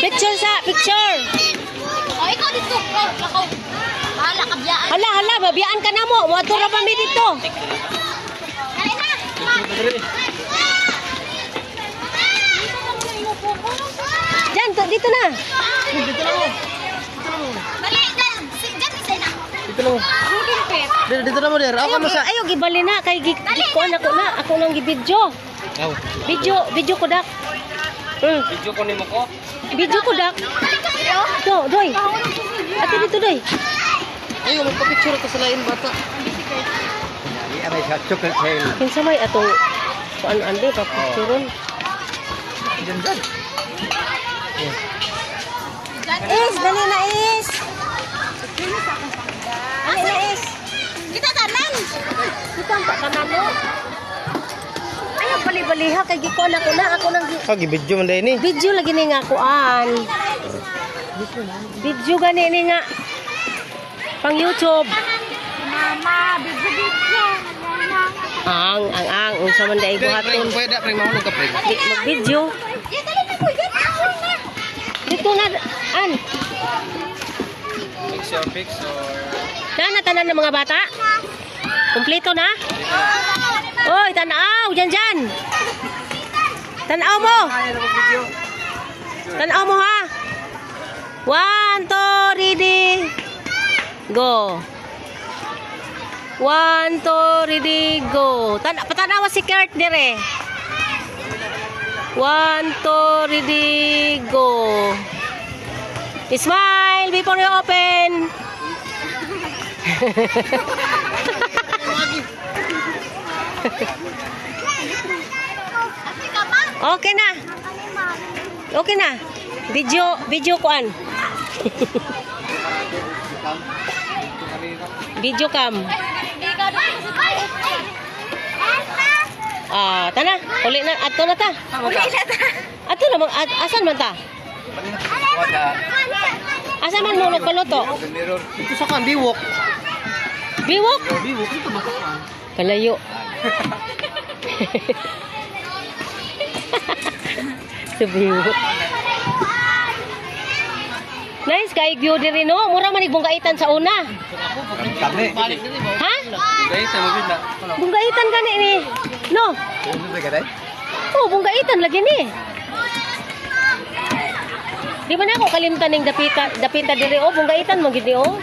Picture sa, picture. O, ikaw dito. Ikaw, lakaw. Hala, kabyaan. Hala, hala, babiyaan ka na mo. Muatura pa mi dito. Dali na. Diyan, to, dito na. Dito lang mo. Dali, dali. Si- Dali, say na. Dito lang mo. Dito, dito lang mo, der. Ako mo sa... ayaw gibali na kay gi gikuan ako na. Ako nang gibidyo. Video, video ko dak. Mm, Video ko nimo ko. video ko dak. Do, doy. Ate dito doy. Ayaw, magpa-picture ka sa lain bata. Iya, may sa chocolate tail. Kinsa may atong kuan ande pa pictureon. Diyan, diyan. Is, dali na is. Dali na is. Kita tanan. Kita ang kanano. Bali-baliha kay gikuan ako na ako nang gi- Kagi video man dahil ni. video lagi ni nga kuan. Video gani ni nga pang YouTube. Mama, bibigit Ang ang ang unsa man dai buhaton. Pwede, pwede, mahulog ka, pwede. Di mag-video. Ya, dali na po. Dito na an. Picture, picture. Na tanan ng mga bata. Kumpleto na? Oy, tanaw, dyan dyan. Tanaw mo. Tanaw mo ha. One, two, ready. Go. One, two, ready, go. Tan patanawa si Kurt dire. One, two, ready, go. Smile before you open. Okay na. Okay na. Video, video kuan. video cam. Ah, tana. Uli na ato na ta. Uli na ta. Ato na mag asan man ta? Asan man mo nagpaluto? Ito sa kan, biwok. Biwok. Biwok, ito ba? Kalayo. Sa biwok. Nice kay view diri no. Mura man igbungkaitan sa una. Kami. Ha? Sa mabid na. Bunggaitan gani ni. No. Oh, bunggaitan lagi ni. Di ba na ako kalimtan ning dapita dapita diri oh, bunggaitan mo gid ni, oh.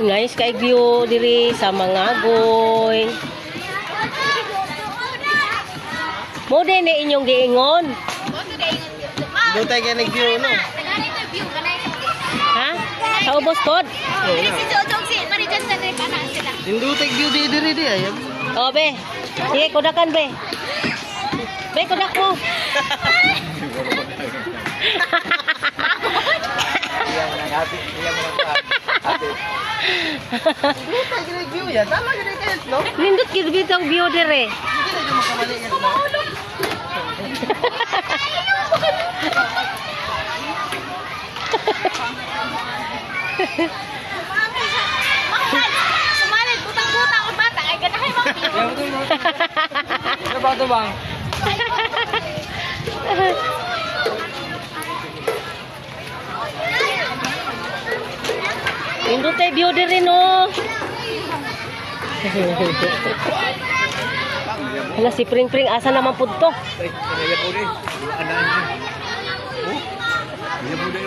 Nice kay view diri sa mga goy. Mo din ni inyong giingon. Doon tayo kaya nag-view, no? Ha? Sa ubos pod. Si Jojong si na rin na sila. Dindo tayo view di diri di ay. O, be. Sige, kudakan, be. Be, kudak mo. Iya mo nang ate, iya mo nang ate. Doon tayo kaya nag-view ya. Tama kayo, no? Nindot gid bitaw view dire. Hindi na mo kamali yan, no? Sumalit, butang-butang ang bata. Ay, ganahay betul, no? Ano ba ito, bang? Nindot tayo view din rin, oh. Hala, si Pring Pring, asa naman po ito? Ay, kaya po rin. Anaan. Oh, kaya.